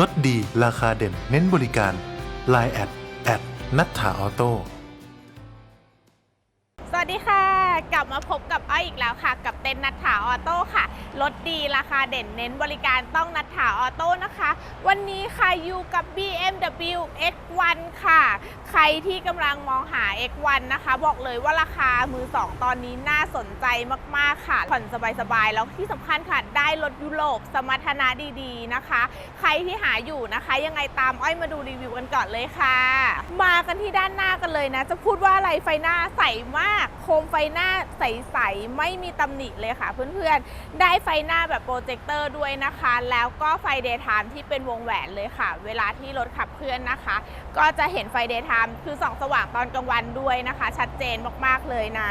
ลดดีราคาเด่น เน้นบริการ Line แอดแอดนัทธาออโต้สวัสดีค่ะ กลับมาพบกับอ้อยอีกแล้วค่ะ กับเต็นนัทถาออโต้ค่ะ ลดดีราคาเด่นเน้นบริการต้องนัทถาออโต้นะคะ วันนี้ค่ะอยู่กับ BMW X1 ค่ะ ใครที่กำลังมองหา X1 นะคะ บอกเลยว่าราคามือ 2 ตอนนี้น่าสนใจมาก ๆ ค่ะ ผ่อนสบาย ๆ แล้วที่สำคัญค่ะ ได้รถยุโรปสมรรถนะดีๆนะคะ ใครที่หาอยู่นะคะ ยังไงตามอ้อยมาดูรีวิวกันก่อนเลยค่ะ มากันที่ด้านหน้ากันเลยนะ จะพูดว่าอะไรไฟหน้าใสมาก โคมไฟหน้าใส ๆ ไม่มีตำหนิเลยค่ะ เพื่อนๆได้ไฟหน้าแบบโปรเจคเตอร์ด้วยนะคะ แล้วก็ไฟเดย์ไทม์ที่เป็นวงแหวนเลยค่ะ เวลาที่รถขับเคลื่อนนะคะ ก็จะเห็นไฟเดย์ไทม์คือส่องสว่างตอนกลางวันด้วยนะคะ ชัดเจนมากๆเลยนะ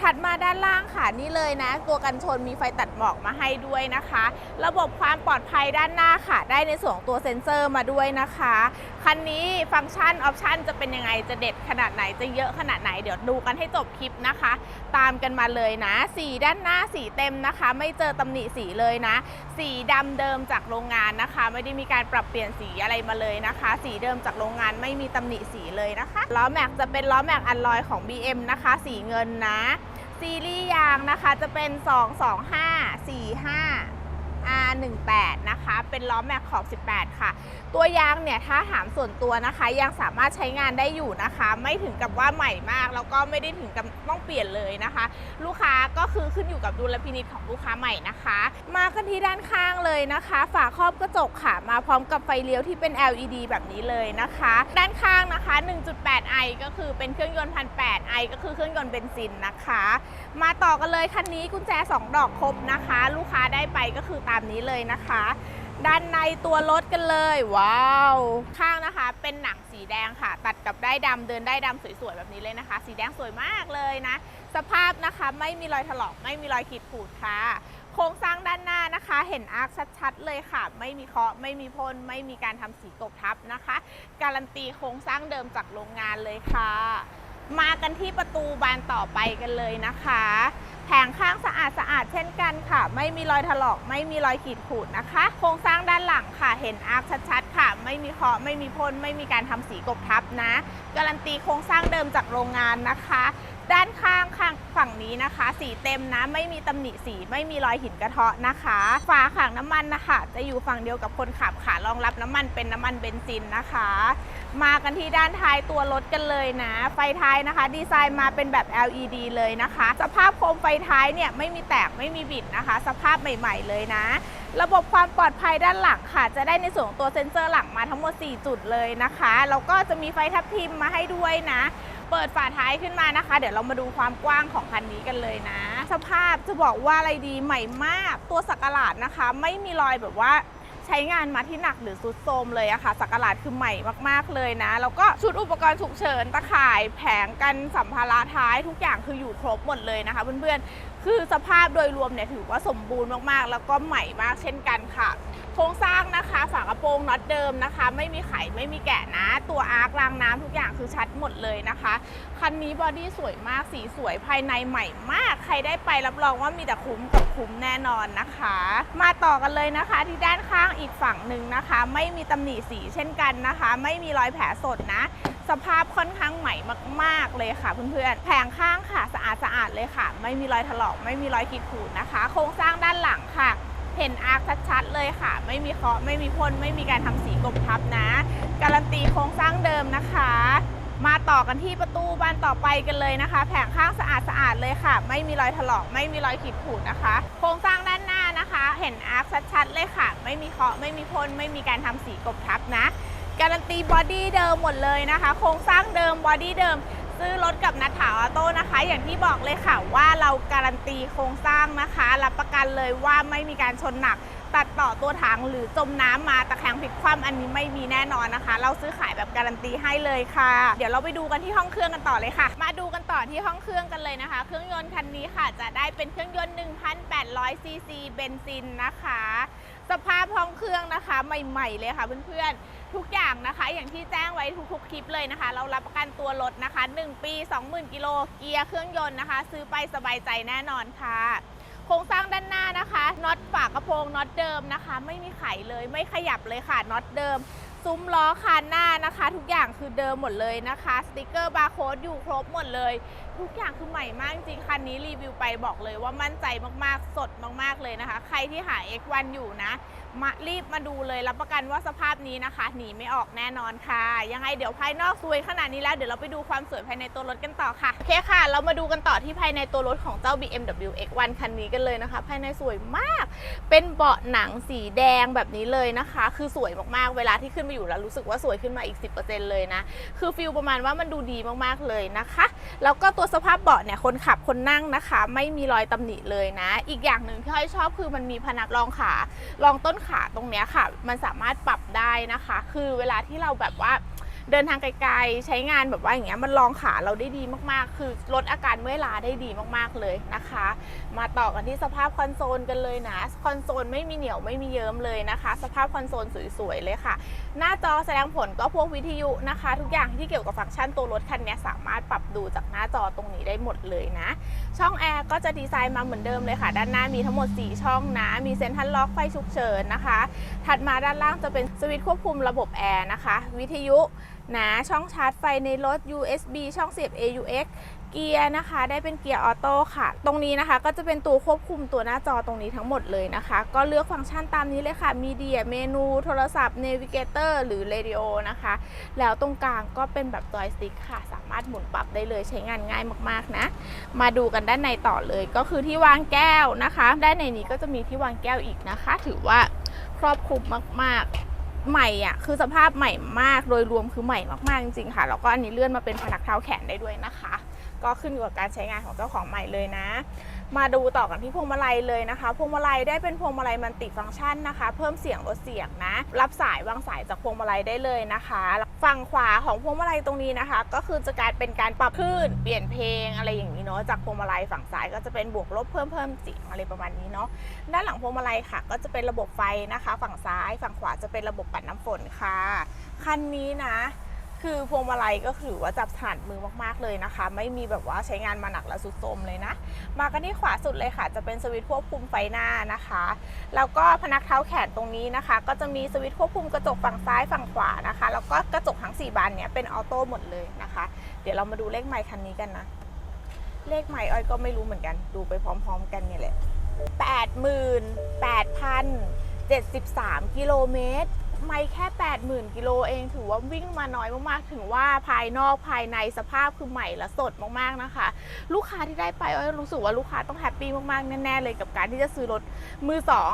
ถัดมาด้านล่างค่ะนี่เลยนะตัวกันชนมีไฟตัดหมอกมาให้ด้วยนะคะ ระบบความปลอดภัยด้านหน้าค่ะ ได้ในส่วนของตัวเซ็นเซอร์มาด้วยนะคะ คันนี้ฟังก์ชันออปชันจะเป็นยังไงจะเด็ดขนาดไหนจะเยอะขนาดไหนเดี๋ยวดูกันให้จบคลิปนะคะ ตามกันมาเลยนะ สีด้านหน้าสีเต็มนะคะ ไม่เจอตำหนิสีเลยนะ สีดำเดิมจากโรงงานนะคะ ไม่ได้มีการปรับเปลี่ยนสีอะไรมาเลยนะคะ สีเดิมจากโรงงานไม่มีตำหนิสีเลยนะคะล้อแม็กจะเป็นล้อแม็กอัลลอยของ BM นะคะ สีเงินนะ ซีรีส์ยางนะคะจะเป็น 225 45 R18 นะคะ เป็นล้อแม็กขอบ 18 ค่ะ ตัวยางเนี่ยถ้าถามส่วนตัวนะคะยังสามารถใช้งานได้อยู่นะคะ ไม่ถึงกับว่าใหม่มาก แล้วก็ไม่ได้ถึงกับต้องเปลี่ยนเลยนะคะ ลูกค้าก็คือขึ้นอยู่กับดุลพินิจของลูกค้าใหม่นะคะ มากันที่ด้านข้างเลยนะคะ ฝาครอบกระจกค่ะ มาพร้อมกับไฟเลี้ยวที่เป็น LED แบบนี้เลยนะคะ ด้านข้างนะคะ 1.8i ก็คือเป็นเครื่องยนต์ 1,800i ก็คือเครื่องยนต์เบนซินนะคะ มาต่อกันเลยคันนี้กุญแจ 2 ดอกครบนะคะ ลูกค้าได้ไปก็คือตามนี้เลยนะคะ ด้านในตัวรถกันเลย ว้าว ข้างนะคะ เป็นหนังสีแดงค่ะ ตัดกับได้ายดำเดินได้ายดำสวยๆแบบนี้เลยนะคะ สีแดงสวยมากเลยนะ สภาพนะคะไม่มีรอยถลอกไม่มีรอยขีดขูดค่ะโครงสร้างด้านหน้านะคะ เห็นอาร์คชัดๆเลยค่ะ ไม่มีเคาะไม่มีพ่นไม่มีการทำสีกบทับนะคะ การันตีโครงสร้างเดิมจากโรงงานเลยค่ะ มากันที่ประตูบานต่อไปกันเลยนะคะ แผงข้างส ดสะอาดเช่นกันค่ะ ไม่มีรอยถลอก ไม่มีรอยขีดขูดนะคะ โครงสร้างด้านหลังค่ะ เห็นอาร์คชัดๆค่ะ ไม่มีเคาะไม่มีพ่นไม่มีการทำสีกบทับนะ การันตีโครงสร้างเดิมจากโรงงานนะคะ ด้านข้างข้าง ฝั่งนี้นะคะ สีเต็มนะไม่มีตำหนิสีไม่มีรอยหินกระเทาะนะคะ ฝาขังน้ำมันนะคะ จะอยู่ฝั่งเดียวกับคนขับค่ะรองรับน้ำมันเป็นน้ำมันเบนซินนะคะ มากันที่ด้านท้ายตัวรถกันเลยนะ ไฟท้ายนะคะ ดีไซน์มาเป็นแบบ LED เลยนะคะ สภาพโคมไฟท้ายเนี่ยไม่มีแตกไม่มีบิดนะคะ สภาพใหม่ ๆ เลยนะระบบความปลอดภัยด้านหลังค่ะ จะได้ในส่วนของตัวเซ็นเซอร์หลังมาทั้งหมด 4 จุดเลยนะคะ แล้วก็จะมีไฟทับทิมมาให้ด้วยนะ เปิดฝาท้ายขึ้นมานะคะ เดี๋ยวเรามาดูความกว้างของคันนี้กันเลยนะ สภาพจะบอกว่าอะไรดีใหม่มาก ตัวสักหลาดนะคะ ไม่มีรอยแบบว่าใช้งานมาที่หนักหรือซุดโทรมเลยอะค่ะสักหลาดคือใหม่มากๆเลยนะ แล้วก็ชุดอุปกรณ์ฉุกเฉินตะข่ายแผงกันสัมภาระท้ายทุกอย่างคืออยู่ครบหมดเลยนะคะเพื่อนๆ คือสภาพโดยรวมเนี่ยถือว่าสมบูรณ์มากๆ แล้วก็ใหม่มากเช่นกันค่ะ โครงสร้างนะคะฝากระโปรงน็อตเดิมนะคะ ไม่มีไขไม่มีแกะนะ ตัวอาร์ครางน้ำทุกอย่างคือชัดหมดเลยนะคะ คันนี้บอดี้สวยมากสีสวยภายในใหม่มาก ใครได้ไปรับรองว่ามีแต่คุ้มกับคุ้มแน่นอนนะคะ มาต่อกันเลยนะคะที่ด้านข้างอีกฝั่งหนึ่งนะคะ ไม่มีตำหนิสีเช่นกันนะคะ ไม่มีรอยแผลสดนะ สภาพค่อนข้างใหม่มากๆเลยค่ะเพื่อนๆ แผงข้างค่ะสะอาดสะอาดเลยค่ะ ไม่มีรอยถลอกไม่มีรอยขีดข่วนนะคะ โครงสร้างด้านหลังค่ะ เห็นอาร์คชัดๆเลยค่ะ ไม่มีเคาะไม่มีพ่นไม่มีการทำสีกลบทับนะ การันตีโครงสร้างเดิมนะคะ มาต่อกันที่ประตูบานต่อไปกันเลยนะคะ แผงข้างสะอาดสะอาดเลยค่ะ ไม่มีรอยถลอกไม่มีรอยขีดข่วนนะคะ โครงสร้างด้านหน้านะคะ เห็นอาร์คชัดๆเลยค่ะ ไม่มีเคาะไม่มีพ่นไม่มีการทำสีกลบทับนะ การันตีบอดี้เดิมหมดเลยนะคะ โครงสร้างเดิมบอดี้เดิม ซื้อรถกับนัทถาออโต้นะคะ อย่างที่บอกเลยค่ะว่าเราการันตีโครงสร้างนะคะ รับประกันเลยว่าไม่มีการชนหนัก ตัดต่อตัวถังหรือจมน้ำมาตะแคงพลิกคว่ำอันนี้ไม่มีแน่นอนนะคะ เราซื้อขายแบบการันตีให้เลยค่ะ เดี๋ยวเราไปดูกันที่ห้องเครื่องกันต่อเลยค่ะ มาดูกันต่อที่ห้องเครื่องกันเลยนะคะ เครื่องยนต์คันนี้ค่ะจะได้เป็นเครื่องยนต์1,800ซีซีเบนซินนะคะ สภาพห้องเครื่องนะคะใหม่ ๆ เลยค่ะเพื่อนๆทุกอย่างนะคะ อย่างที่แจ้งไว้ทุกๆคลิปเลยนะคะ เรารับประกันตัวรถนะคะ 1 ปี 20,000กิโลเกียร์เครื่องยนต์นะคะ ซื้อไปสบายใจแน่นอนค่ะ น็อตฝากระโปรงน็อตเดิมนะคะ ไม่มีไขเลยไม่ขยับเลยค่ะน็อตเดิม ซุ้มล้อคานหน้านะคะ ทุกอย่างคือเดิมหมดเลยนะคะสติกเกอร์บาร์โค้ดอยู่ครบหมดเลย ทุกอย่างคือใหม่มากจริงคันนี้รีวิวไปบอกเลยว่ามั่นใจมากๆสดมากๆเลยนะคะ ใครที่หา X1 อยู่นะ มารีบมาดูเลยรับประกันว่าสภาพนี้นะคะ หนีไม่ออกแน่นอนค่ะ ยังไงเดี๋ยวภายนอกสวยขนาดนี้แล้ว เดี๋ยวเราไปดูความสวยภายในตัวรถกันต่อค่ะโอเคค่ะ เรามาดูกันต่อที่ภายในตัวรถของเจ้า BMW X1 คันนี้กันเลยนะคะ ภายในสวยมาก เป็นเบาะหนังสีแดงแบบนี้เลยนะคะ คือสวยมากๆเวลาที่ขึ้นมาอยู่แล้วรู้สึกว่าสวยขึ้นมาอีก 10%เลยนะคือฟิลประมาณว่ามันดูดีมากๆเลยนะคะแล้วก็ตัวสภาพเบาะเนี่ยคนขับคนนั่งนะคะ ไม่มีรอยตำหนิเลยนะ อีกอย่างหนึ่งที่อ้อยชอบคือมันมีพนักรองขารองต้นขาตรงเนี้ยค่ะ มันสามารถปรับได้นะคะ คือเวลาที่เราแบบว่า เดินทางไกลๆ ใช้งานแบบว่าอย่างเงี้ยมันรองขาเราได้ดีมากๆ คือลดอาการเมื่อยล้าได้ดีมากๆเลยนะคะ มาต่อกันที่สภาพคอนโซลกันเลยนะ คอนโซลไม่มีเหนียวไม่มีเยิ้มเลยนะคะ สภาพคอนโซลสวยๆเลยค่ะ หน้าจอแสดงผลก็พวกวิทยุนะคะ ทุกอย่างที่เกี่ยวกับฟังก์ชันตัวรถคันนี้สามารถปรับดูจากหน้าจอตรงนี้ได้หมดเลยนะ ช่องแอร์ก็จะดีไซน์มาเหมือนเดิมเลยค่ะ ด้านหน้ามีทั้งหมด 4 ช่องนะ มีเซ็นทรัลล็อกไฟฉุกเฉินนะคะ ถัดมาด้านล่างจะเป็นสวิตช์ควบคุมระบบแอร์นะคะ วิทยุ นะช่องชาร์จไฟในรถ USB ช่องเสียบ AUX เกียร์นะคะ ได้เป็นเกียร์ออโต้ค่ะ ตรงนี้นะคะก็จะเป็นตัวควบคุมตัวหน้าจอตรงนี้ทั้งหมดเลยนะคะ ก็เลือกฟังก์ชันตามนี้เลยค่ะ มีเดียเมนู โทรศัพท์เนวิเกเตอร์หรือเรดิโอนะคะ แล้วตรงกลางก็เป็นแบบจอยสติ๊กค่ะ สามารถหมุนปรับได้เลยใช้งานง่ายมากๆนะ มาดูกันด้านในต่อเลย ก็คือที่วางแก้วนะคะ ด้านในนี้ก็จะมีที่วางแก้วอีกนะคะ ถือว่าครอบคลุมมากๆ ใหม่อะคือสภาพใหม่มากโดยรวมคือใหม่มากๆจริงๆค่ะแล้วก็อันนี้เลื่อนมาเป็นพนักเท้าแขนได้ด้วยนะคะ ก็ขึ้นอยู่กับการใช้งานของเจ้าของใหม่เลยนะ มาดูต่อกันที่พวงมาลัยเลยนะคะพวงมาลัยได้เป็นพวงมาลัยมันติฟังก์ชันนะคะ เพิ่มเสียงลดเสียงนะ รับสายวางสายจากพวงมาลัยได้เลยนะคะฝั่งขวาของพวงมาลัยตรงนี้นะคะ ก็คือจะกลายเป็นการปรับคลื่นเปลี่ยนเพลงอะไรอย่างาะจากพวงมาลัยฝั่งซ้ายก็จะเป็นบวกลบเพิ่มเพิ่มเสีอะไรประมาณนี้เนาะด้านหลังพวงมาลัยค่ะ ก็จะเป็นระบบไฟนะคะ ฝั่งซ้าย ฝั่งขวาจะเป็นระบบปัดน้ำฝนค่ะคันนี้นะคือพวงมาลัยก็ถือว่าจับถนัดมือมากๆเลยนะคะ ไม่มีแบบว่าใช้งานมาหนักและสุดโทมเลยนะ มากันที่ขวาสุดเลยค่ะ จะเป็นสวิตช์ควบคุมไฟหน้านะคะแล้วก็พนักเท้าแขนตรงนี้นะคะ ก็จะมีสวิตช์ควบคุมกระจกฝั่งซ้ายฝั่งขวานะคะ แล้วก็กระจกทั้ง 4 บานเนี่ยเป็นออโต้หมดเลยนะคะ เดี๋ยวเรามาดูเลขไมค์คันนี้กันนะ เลขไมค์อ้อยก็ไม่รู้เหมือนกัน ดูไปพร้อม ๆ กันนี่แหละ88,073 กิโลเมตร ไม่แค่ 80,000 กิโลเองถือว่าวิ่งมาน้อยมากๆ ถึงว่าภายนอกภายในสภาพคือใหม่และสดมากๆนะคะ ลูกค้าที่ได้ไปอ้อยรู้สึกว่าลูกค้าต้องแฮปปี้มากๆ แน่ๆ เลยกับการที่จะซื้อรถมือสอง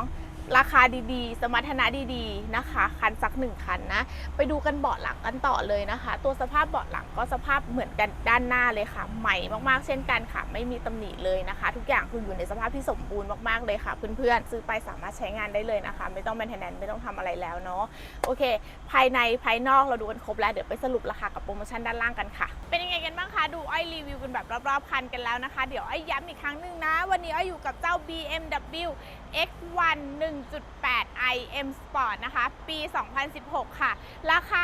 ราคาดีๆ สมรรถนะดีๆนะคะ คันสักหนึ่งคันนะ ไปดูกันเบาะหลังกันต่อเลยนะคะ ตัวสภาพเบาะหลังก็สภาพเหมือนกันด้านหน้าเลยค่ะ ใหม่มากๆ เช่นกันค่ะ ไม่มีตำหนิเลยนะคะ ทุกอย่างคืออยู่ในสภาพที่สมบูรณ์มากๆเลยค่ะ เพื่อนๆ ซื้อไปสามารถใช้งานได้เลยนะคะ ไม่ต้องเป็นแทนไม่ต้องทำอะไรแล้วเนาะ โอเค ภายในภายนอกเราดูกันครบแล้ว เดี๋ยวไปสรุปราคากับโปรโมชั่นด้านล่างกันค่ะ เป็นยังไงกันบ้างคะ ดูอ้อยรีวิวกันแบบรอบๆคันกันแล้วนะคะ เดี๋ยวอ้อยย้ำอีกครั้งหนึ่งนะ วันนี้อ้อยอยู่กับเจ้า BMW X1 1 1.8 i M Sport นะคะ ปี 2016 ค่ะ ราคา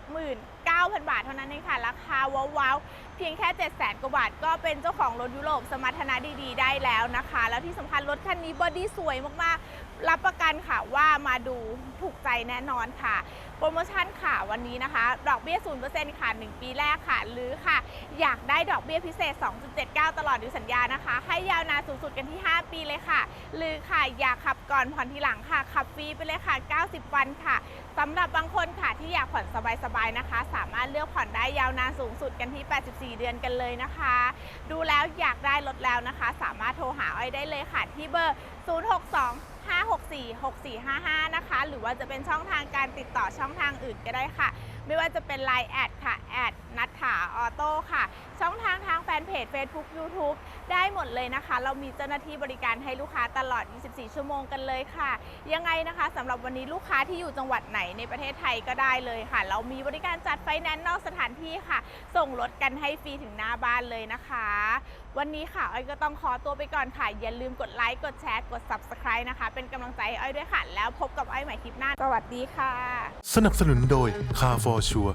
769,000 บาทเท่านั้นเองค่ะ ราคาว้าว พียงแค่ 7 0 0 0 0กว่าบาทก็เป็นเจ้าของรถยุโรปสมรรถนะดีๆ ได้แล้วนะคะ แล้วที่สำคัญรถคันนี้บอดี้สวยมากๆ รับประกันค่ะว่ามาดูถูกใจแน่นอนค่ะ โปรโมชั่นค่ะวันนี้นะคะ ดอกเบี้ย 0%ค่ะ 1 ปีแรกค่ะ หรือค่ะ อยากได้ดอกเบี้ยพิเศษ 2.79 ตลอดอายุสัญญานะคะ ให้ยาวนานสูงสุดกันที่ 5 ปีเลยค่ะ หรือค่ะอยากขับก่อนผ่อนทีหลังค่ะ ขับฟรีไปเลยค่ะ 90 วันค่ะสำหรับบางคนค่ะที่อยากผ่อนสบายๆนะคะ สามารถเลือกผ่อนได้ยาวนานสูงสุดกันที่ 84เดือนกันเลยนะคะ ดูแล้วอยากได้รถแล้วนะคะ สามารถโทรหาอ้อยได้เลยค่ะ ที่เบอร์ 062 564 6455 นะคะ หรือว่าจะเป็นช่องทางการติดต่อช่องทางอื่นก็ได้ค่ะ ไม่ว่าจะเป็น Line แอดค่ะแอดนัทถาออโต้ค่ะ ช่องทางทางแฟนเพจ Facebook YouTube ได้หมดเลยนะคะ เรามีเจ้าหน้าที่บริการให้ลูกค้าตลอด 24 ชั่วโมงกันเลยค่ะ ยังไงนะคะสำหรับวันนี้ลูกค้าที่อยู่จังหวัดไหนในประเทศไทยก็ได้เลยค่ะ เรามีบริการจัดไฟแนนซ์นอกสถานที่ค่ะ ส่งรถกันให้ฟรีถึงหน้าบ้านเลยนะคะ วันนี้ค่ะอ้อยก็ต้องขอตัวไปก่อนค่ะ อย่าลืมกดไลค์กดแชร์กด Subscribe นะคะ เป็นกำลังใจให้อ้อยด้วยค่ะ แล้วพบกับอ้อยใหม่คลิปหน้า สวัสดีค่ะ สนับสนุนโดย Car for Sure